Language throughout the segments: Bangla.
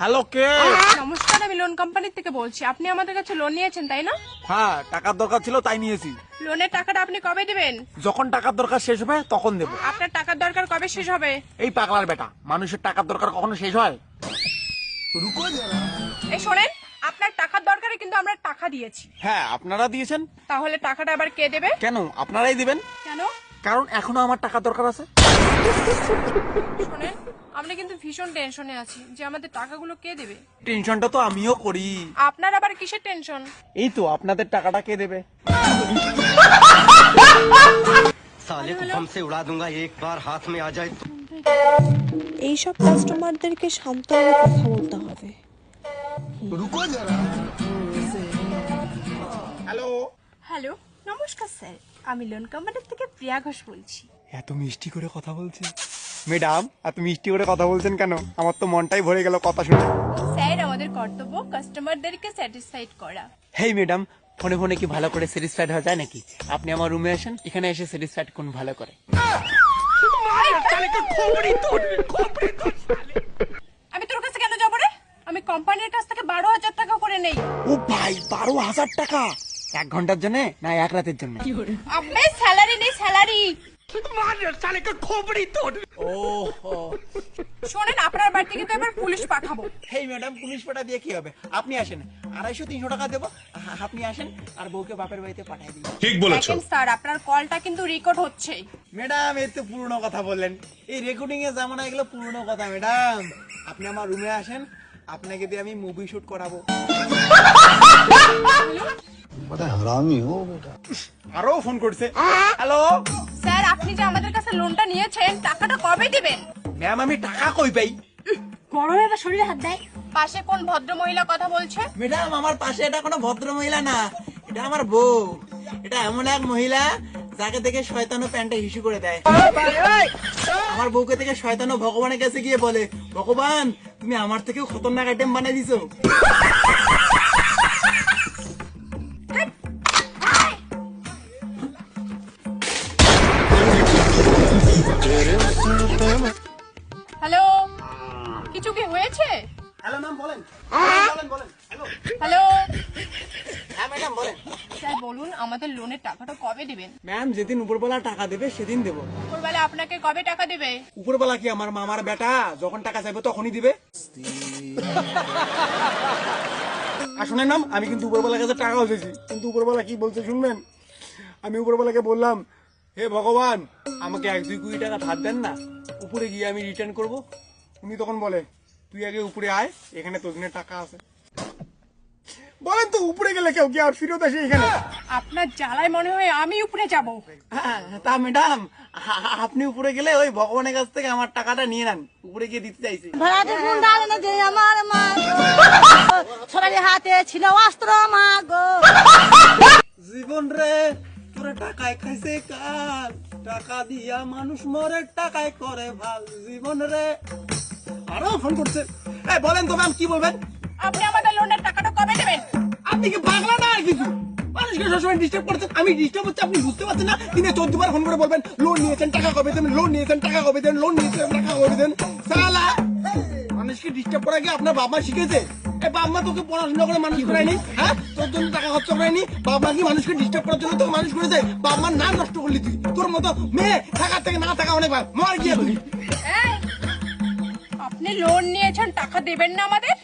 হ্যালো কে? নমস্কার আমি লোন কোম্পানি থেকে বলছি। আপনি আমাদের কাছে লোন নিয়েছেন তাই না? হ্যাঁ টাকার দরকার ছিল তাই নিয়েছি। লোনের টাকাটা আপনি কবে দিবেন? যখন টাকার দরকার শেষ হবে তখন দেবো। আপনার টাকার দরকার কবে শেষ হবে? এই পাগলার বেটা মানুষের টাকার দরকার কখনো শেষ হয়? এই শোনেন আপনার টাকার দরকারে কিন্তু আমরা টাকা দিয়েছি। হ্যাঁ আপনারা দিয়েছেন। তাহলে টাকাটা আবার কে দেবে? কেন? আপনারাই দিবেন। কেন? কারণ এখনও আমার টাকা দরকার আছে। শুনেন আমরা কিন্তু ভীষণ টেনশনে আছি যে আমাদের টাকাগুলো কে দেবে? টেনশনটা তো আমিও করি। আপনার আবার কিসের টেনশন এই তো আপনাদের টাকাটা কে দেবে? সালে কুকম সে উড়া দুঙ্গা একবার হাত মে আ যায় এইসব কাস্টমারদেরকে শান্তভাবে কথা বলতে হবে। রুকো যারা হ্যালো হ্যালো নমস্কার স্যার আমি লোন কোম্পানি থেকে প্রিয়া ঘোষ বলছি। এত মিষ্টি করে কথা বলছে। ম্যাডাম এত মিষ্টি করে কথা বলছেন কেন? আমার তো মনটাই ভরে গেল কথা শুনে। স্যার আমাদের কর্তব্য কাস্টমারদেরকে স্যাটিসফাইড করা। হেই ম্যাডাম ফোনে ফোনে কি ভালো করে স্যাটিসফাইড হওয়া যায় নাকি? আপনি আমার রুমে আসেন এখানে এসে স্যাটিসফাইড কোন ভালো করে। আমি তোর কাছে কেন যাব রে? আমি কোম্পানির কাছ থেকে বারো হাজার টাকা করে নেই। ও ভাই বারো হাজার টাকা? এক ঘণ্টার জন্য না এক রাতের জন্য? আবে স্যালারি নেই স্যালারি ও শোনেন আপনার বাড়ি থেকে তো এবার পুলিশ পাঠাবো। হেই ম্যাডাম পুলিশ পাঠা দিয়ে কি হবে? আপনি আসেন। আড়াইশো তিনশো টাকা দেবো। আপনি আসেন আর বউকে বাপের বাড়িতে পাঠাই দিন। ঠিক বলেছ। স্যার আপনার কলটা কিন্তু রেকর্ড হচ্ছে। ম্যাডাম এই তো পুরনো কথা বললেন। এই রেকর্ডিং এর জামানা এগুলো পুরনো কথা ম্যাডাম। আপনি আমার রুমে আসেন আপনাকে দিয়ে আমি মুভি শুট করাবো। আরও ফোন করছে। হ্যালো? স্যার আপনি যে আমাদের কাছে লোনটা নিয়েছেন টাকাটা কবে দিবেন? ম্যাম আমি টাকা কই পাই? গরমে এবার শরীরে হাত দেয়। পাশে কোন ভদ্র মহিলা কথা বলছে? ম্যাডাম আমার পাশে এটা কোনো ভদ্র মহিলা না এটা আমার বউ। এটা এমন এক মহিলা যাকে দেখে শয়তানো প্যান্টে হিসু করে দেয়। আমার বউকে থেকে শয়তানো ভগবানের কাছে গিয়ে বলে ভগবান তুমি আমার থেকেও খতরনাক আইটেম বানিয়ে দিছো। হ্যালো কিছু কি হয়েছে? হ্যালো ম্যাম বলেন। বলেন বলেন। হ্যালো। হ্যালো। হ্যাঁ ম্যাডাম বলেন। স্যার বলুন আমাদের লোনের টাকাটা কবে দিবেন? ম্যাম যেদিন উপরবেলা টাকা দেবে সেদিন দেবো। উপরবেলা আপনাকে কবে টাকা দেবে? উপরবেলা কি আমার মামার বেটা যখন টাকা চাইবে তখনই দিবে? শোনেন নাম আমি কিন্তু উপরবেলার কাছে টাকা উঠেছি কিন্তু উপরবেলা কি বলছে শুনবেন? আমি উপরবেলাকে বললাম হে ভগবান আমাকে এক দুই কোটি টাকা ধার দেন না? উপরে গিয়ে আমি রিটার্ন করব। উনি তখন বলে তুই আগে উপরে আয় এখানে তোর জন্য টাকা আছে। বলেন তো উপরে গেলে কেউ কি আর ফিরত আসে এখানে? আপনার জ্বালায় মনে হয় আমি উপরে যাব। হ্যাঁ, তা ম্যাডাম আপনি উপরে গেলে ওই ভগবানের কাছ থেকে আমার টাকাটা নিয়ে নেন। উপরে গিয়ে দিতে চাইছি। ভাড়াতে ফোন দাঁড়ানো যে আমার মা সবাই হাতে ছিল অস্ত্র মা গো। জীবন রে তোরা টাকায় খাইছে কাল টাকা দিয়া মানুষ মরে টাকায় করে ভালো জীবন রে। আরও ফোন করছে। এই বলেন তো ম্যাম কি বলবেন? আপনি আমাদের লোনের টাকাটা কবে দেবেন? আপনি কি পাগলা না আর কিছু? মানুষকে সবসময় ডিস্টার্ব করছেন। আমি ডিস্টার্ব হচ্ছে আপনি বুঝতে পারছেন না? দিনে চোদ্দ বার ফোন করে বলবেন লোন নিয়েছেন টাকা কবে দেবেন? লোন নিয়েছেন টাকা কবে দেবেন? লোন নিয়েছেন টাকা কবে দেবেন? সালা! মানুষকে ডিস্টার্ব করা কি আপনার বাবা শিখেছে। এ বাবা তোকে পড়াশোনা করে মানুষ করায়নি? হ্যাঁ? তোর জন্য টাকা খরচ করায়নি? বাবা কি মানুষকে ডিস্টার্ব করার জন্য তোকে মানুষ করেছে? বাবার নাম নষ্ট করলি তুই। তোর মতো মেয়ে থাকার থেকে না থাকা অনেক ভালো। মর গিয়ে তুই। আপনি লোন নিয়েছেন টাকা দেবেন না আমাদের?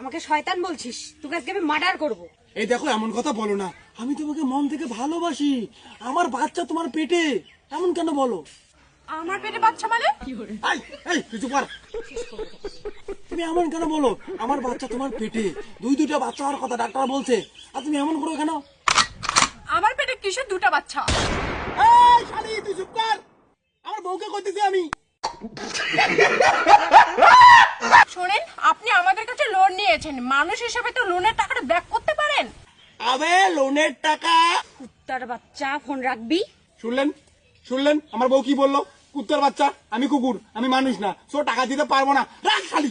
আমাকে শয়তান বলছিস। তোকে আজকে আমি মার্ডার করব। এই দেখো এমন কথা বলো না। আমি তোমাকে মন থেকে ভালোবাসি। আমার বাচ্চা তোমার পেটে। এমন কেন বলো? আমার পেটে বাচ্চা মানে? এই, এই, তুই চুপ কর। তুমি এমন কেন বলো? আমার বাচ্চা তোমার পেটে। দুই দুইটা বাচ্চা হওয়ার কথা ডাক্তার বলছে। আর তুমি এমন করো কেন? আমার পেটে কিসের দুটো বাচ্চা? এই, শালি, তুই চুপ কর। আমার বউকে কইতেছি আমি। শোনেন আপনি আমাদের কাছে লোন নিয়েছেন। মানুষ হিসেবে তো লোনের টাকাটা ব্যাক করতে পারেন। আবে লোনের টাকা। তার বাচ্চা ফোন রাখবি? শুনলেন? শুনলেন? আমার বউ কি বলল? কুত্তার বাচ্চা, আমি কুকুর, আমি মানুষ না। সো টাকা দিতে পারব না। রাখ খালি!